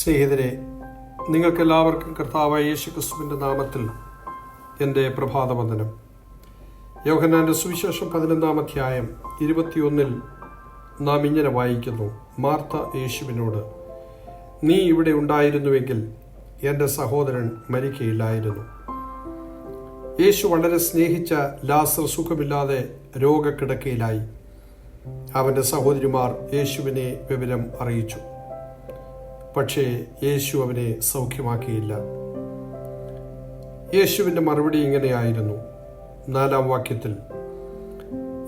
സ്നേഹിതരെ നിങ്ങൾക്കെല്ലാവർക്കും കർത്താവായ യേശു ക്രിസ്തുവിന്റെ നാമത്തിൽ എന്റെ പ്രഭാതവന്ദനം. യോഹന്നാന്റെ സുവിശേഷം പതിനൊന്നാം അധ്യായം ഇരുപത്തിയൊന്നിൽ നാം ഇങ്ങനെ വായിക്കുന്നു. മാർത്ത യേശുവിനോട് നീ ഇവിടെ ഉണ്ടായിരുന്നുവെങ്കിൽ എന്റെ സഹോദരൻ മരിക്കയില്ലായിരുന്നു. യേശു വളരെ സ്നേഹിച്ച ലാസർ സുഖമില്ലാതെ രോഗക്കിടക്കയിലായി. അവന്റെ സഹോദരിമാർ യേശുവിനെ വിവരം അറിയിച്ചു. പക്ഷേ യേശു അവനെ സൗഖ്യമാക്കിയില്ല. യേശുവിന്റെ മറുപടി ഇങ്ങനെയായിരുന്നു. നാലാം വാക്യത്തിൽ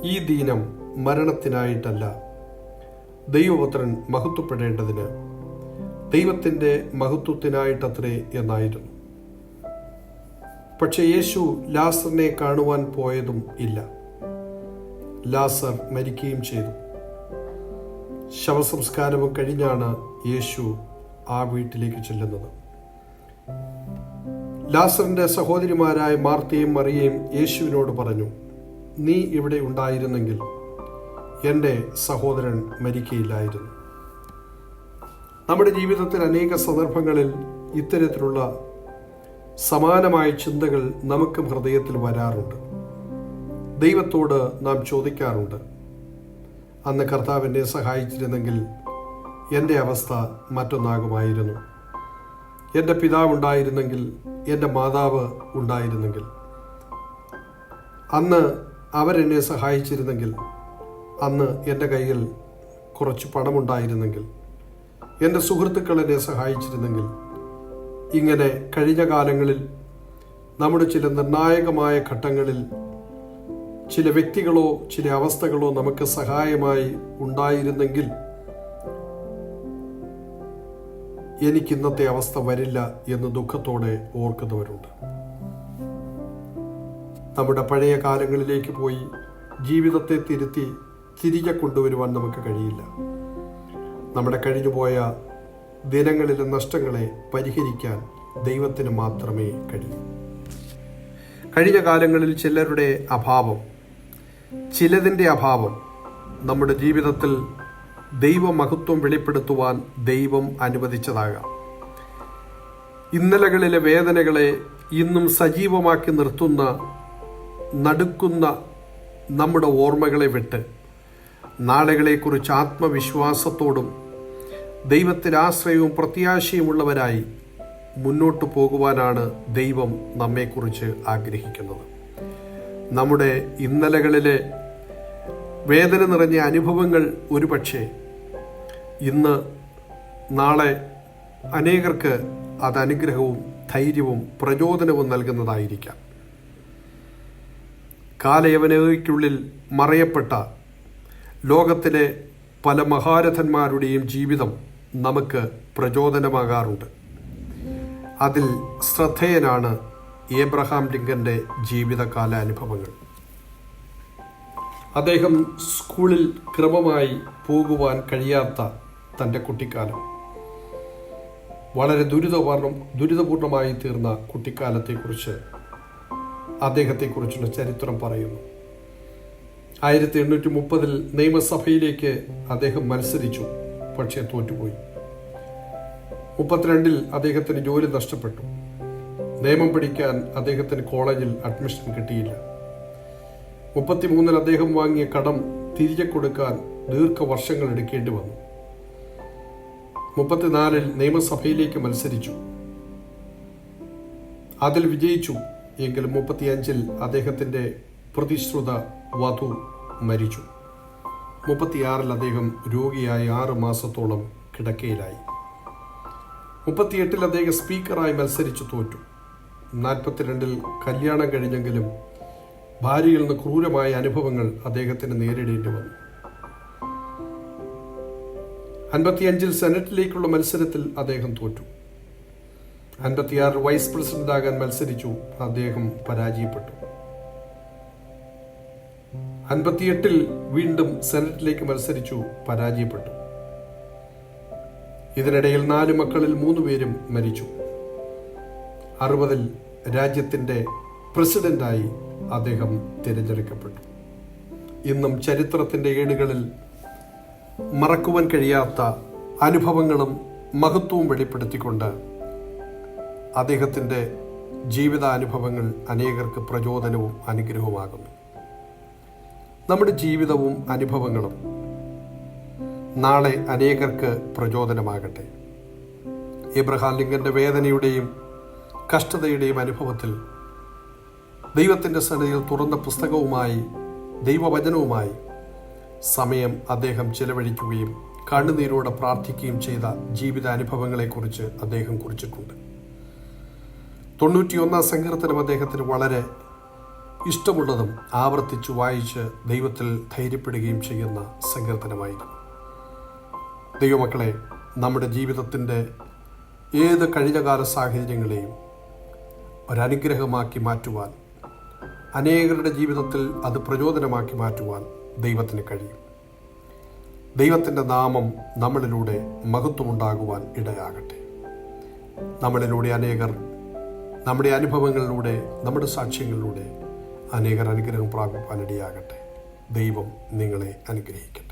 ഈ ദീനം മരണത്തിനായിട്ടല്ല ദൈവപുത്രൻ മഹത്വപ്പെടേണ്ടതിന് ദൈവത്തിന്റെ മഹത്വത്തിനായിട്ടത്രേ എന്നായിരുന്നു. പക്ഷേ യേശു ലാസറിനെ കാണുവാൻ പോയതും ഇല്ല. ലാസർ മരിക്കുകയും ചെയ്തു. ശവസംസ്കാരവും കഴിഞ്ഞാണ് യേശു ആ വീട്ടിലേക്ക് ചെല്ലുന്നത്. ലാസറിന്റെ സഹോദരിമാരായ മാർത്തയും മറിയയും യേശുവിനോട് പറഞ്ഞു നീ ഇവിടെ ഉണ്ടായിരുന്നെങ്കിൽ എന്റെ സഹോദരൻ മരിക്കയില്ലായിരുന്നു. നമ്മുടെ ജീവിതത്തിൽ അനേക സന്ദർഭങ്ങളിൽ ഇത്തരത്തിലുള്ള സമാനമായ ചിന്തകൾ നമുക്ക് ഹൃദയത്തിൽ വരാറുണ്ട്. ദൈവത്തോട് നാം ചോദിക്കാറുണ്ട് അന്ന് കർത്താവിനെ സഹായിച്ചിരുന്നെങ്കിൽ എന്റെ അവസ്ഥ മറ്റൊന്നാകുമായിരുന്നു. എന്റെ പിതാവ് ഉണ്ടായിരുന്നെങ്കിൽ എന്റെ മാതാവ് ഉണ്ടായിരുന്നെങ്കിൽ. അന്ന് അവരെന്നെ സഹായിച്ചിരുന്നെങ്കിൽ അന്ന് എന്റെ കയ്യിൽ കുറച്ച് പണമുണ്ടായിരുന്നെങ്കിൽ എന്റെ സുഹൃത്തുക്കൾ എന്നെ സഹായിച്ചിരുന്നെങ്കിൽ ഇങ്ങനെ കഴിഞ്ഞ കാലങ്ങളിൽ നമ്മുടെ ചില നിർണായകമായ ഘട്ടങ്ങളിൽ ചില വ്യക്തികളോ ചില അവസ്ഥകളോ നമുക്ക് സഹായമായി ഉണ്ടായിരുന്നെങ്കിൽ എനിക്ക് ഇന്നത്തെ അവസ്ഥ വരില്ല എന്ന് ദുഃഖത്തോടെ ഓർക്കുന്നവരുണ്ട്. നമ്മുടെ പഴയ കാലങ്ങളിലേക്ക് പോയി ജീവിതത്തെ തിരുത്തി തിരികെ കൊണ്ടുവരുവാൻ നമുക്ക് കഴിയില്ല. നമ്മുടെ കഴിഞ്ഞുപോയ ദിനങ്ങളിലെ നഷ്ടങ്ങളെ പരിഹരിക്കാൻ ദൈവത്തിന് മാത്രമേ കഴിയൂ. കഴിഞ്ഞ കാലങ്ങളിൽ ചിലരുടെ അഭാവം ചിലതിന്റെ അഭാവം നമ്മുടെ ജീവിതത്തിൽ ദൈവമഹത്വം വെളിപ്പെടുത്തുവാൻ ദൈവം അനുവദിച്ചതാകാം. ഇന്നലകളിലെ വേദനകളെ ഇന്നും സജീവമാക്കി നിർത്തുന്ന നടുക്കുന്ന നമ്മുടെ ഓർമ്മകളെ വിട്ട് നാളുകളെക്കുറിച്ച് ആത്മവിശ്വാസത്തോടും ദൈവത്തിൽ ആശ്രയവും പ്രത്യാശയുമുള്ളവരായി മുന്നോട്ട് പോകുവാനാണ് ദൈവം നമ്മെക്കുറിച്ച് ആഗ്രഹിക്കുന്നത്. നമ്മുടെ ഇന്നലകളിലെ വേദന നിറഞ്ഞ അനുഭവങ്ങൾ ഒരുപക്ഷെ ഇന്ന് നാളെ അനേകർക്ക് അത് അനുഗ്രഹവും ധൈര്യവും പ്രചോദനവും നൽകുന്നതായിരിക്കാം. കാലയവനയ്ക്കുള്ളിൽ മറയപ്പെട്ട ലോകത്തിലെ പല മഹാരഥന്മാരുടെയും ജീവിതം നമുക്ക് പ്രചോദനമാകാറുണ്ട്. അതിൽ ശ്രദ്ധേയനാണ് ഏബ്രഹാം ലിങ്കന്റെ ജീവിതകാല അനുഭവങ്ങൾ അദ്ദേഹം സ്കൂളിൽ ക്രമമായി പോകുവാൻ കഴിയാത്ത തന്റെ കുട്ടിക്കാലം. വളരെ ദുരിതപൂർണം ദുരിതപൂർണമായി തീർന്ന കുട്ടിക്കാലത്തെക്കുറിച്ച് അദ്ദേഹത്തെക്കുറിച്ചുള്ള ചരിത്രം പറയുന്നു. ആയിരത്തി എണ്ണൂറ്റി മുപ്പതിൽ നിയമസഭയിലേക്ക് അദ്ദേഹം മത്സരിച്ചു പക്ഷേ തോറ്റുപോയി. മുപ്പത്തിരണ്ടിൽ അദ്ദേഹത്തിന് ജോലി നഷ്ടപ്പെട്ടു. നിയമം പഠിക്കാൻ അദ്ദേഹത്തിന് കോളേജിൽ അഡ്മിഷൻ കിട്ടിയില്ല. മുപ്പത്തിമൂന്നിൽ അദ്ദേഹം വാങ്ങിയ കടം തിരികെ കൊടുക്കാൻ ദീർഘവർഷങ്ങൾ എടുക്കേണ്ടി വന്നു. മുപ്പത്തിനാലിൽ നിയമസഭയിലേക്ക് മത്സരിച്ചു. അതിൽ വിജയിച്ചു. എങ്കിലും മുപ്പത്തിയഞ്ചിൽ അദ്ദേഹത്തിന്റെ പ്രതിശ്രുത വധു മരിച്ചു. മുപ്പത്തിയാറിൽ അദ്ദേഹം രോഗിയായി ആറ് മാസത്തോളം കിടക്കയിലായി. മുപ്പത്തിയെട്ടിൽ അദ്ദേഹം സ്പീക്കറായി മത്സരിച്ചു തോറ്റു. നാൽപ്പത്തിരണ്ടിൽ കല്യാണം കഴിഞ്ഞെങ്കിലും ഭാര്യയിൽ നിന്ന് ക്രൂരമായ അനുഭവങ്ങൾ അദ്ദേഹത്തിന് നേരിടേണ്ടി വന്നു. അൻപത്തിയഞ്ചിൽ സെനറ്റിലേക്കുള്ള മത്സരത്തിൽ അദ്ദേഹം തോറ്റു. അൻപത്തിയാറിൽ വൈസ് പ്രസിഡന്റ് ആകാൻ മത്സരിച്ചു. അദ്ദേഹം പരാജയപ്പെട്ടു. അൻപത്തിയെട്ടിൽ വീണ്ടും സെനറ്റിലേക്ക് മത്സരിച്ചു പരാജയപ്പെട്ടു. ഇതിനിടയിൽ നാല് മക്കളിൽ മൂന്ന് പേരും മരിച്ചു. അറുപതിൽ രാജ്യത്തിന്റെ പ്രസിഡന്റായി അദ്ദേഹം തിരഞ്ഞെടുക്കപ്പെട്ടു. ഇന്നും ചരിത്രത്തിന്റെ ഏടുകളിൽ മറക്കുവാൻ കഴിയാത്ത അനുഭവങ്ങളും മഹത്വവും വെളിപ്പെടുത്തിക്കൊണ്ട് അദ്ദേഹത്തിന്റെ ജീവിതാനുഭവങ്ങൾ അനേകർക്ക് പ്രചോദനവും അനുഗ്രഹവുമാകുന്നു. നമ്മുടെ ജീവിതവും അനുഭവങ്ങളും നാളെ അനേകർക്ക് പ്രചോദനമാകട്ടെ. ഇബ്രഹാം ലിങ്കന്റെ വേദനയുടെയും കഷ്ടതയുടെയും അനുഭവത്തിൽ ദൈവത്തിന്റെ സന്നിധിയിൽ തുറന്ന പുസ്തകവുമായി ദൈവവചനവുമായി സമയം അദ്ദേഹം ചെലവഴിക്കുകയും കണ്ണുനീരോടെ പ്രാർത്ഥിക്കുകയും ചെയ്ത ജീവിതാനുഭവങ്ങളെക്കുറിച്ച് അദ്ദേഹം കുറിച്ചിട്ടുണ്ട്. തൊണ്ണൂറ്റിയൊന്നാം സങ്കീർത്തനം അദ്ദേഹത്തിന് വളരെ ഇഷ്ടമുള്ളതും ആവർത്തിച്ച് വായിച്ച് ദൈവത്തിൽ ധൈര്യപ്പെടുകയും ചെയ്യുന്ന സങ്കീർത്തനമായിരുന്നു. ദൈവമക്കളെ നമ്മുടെ ജീവിതത്തിന്റെ ഏത് കഴിഞ്ഞകാല സാഹചര്യങ്ങളെയും ഒരനുഗ്രഹമാക്കി മാറ്റുവാൻ അനേകരുടെ ജീവിതത്തിൽ അത് പ്രചോദനമാക്കി മാറ്റുവാൻ ദൈവത്തിന് കഴിയും. ദൈവത്തിന്റെ നാമം നമ്മളിലൂടെ മഹത്വമുണ്ടാകുവാൻ ഇടയാകട്ടെ. നമ്മളിലൂടെ അനേകർ നമ്മുടെ അനുഭവങ്ങളിലൂടെ നമ്മുടെ സാക്ഷ്യങ്ങളിലൂടെ അനേകർ അനുഗ്രഹം പ്രാപിപ്പാൻ ദൈവം നിങ്ങളെ അനുഗ്രഹിക്കട്ടെ.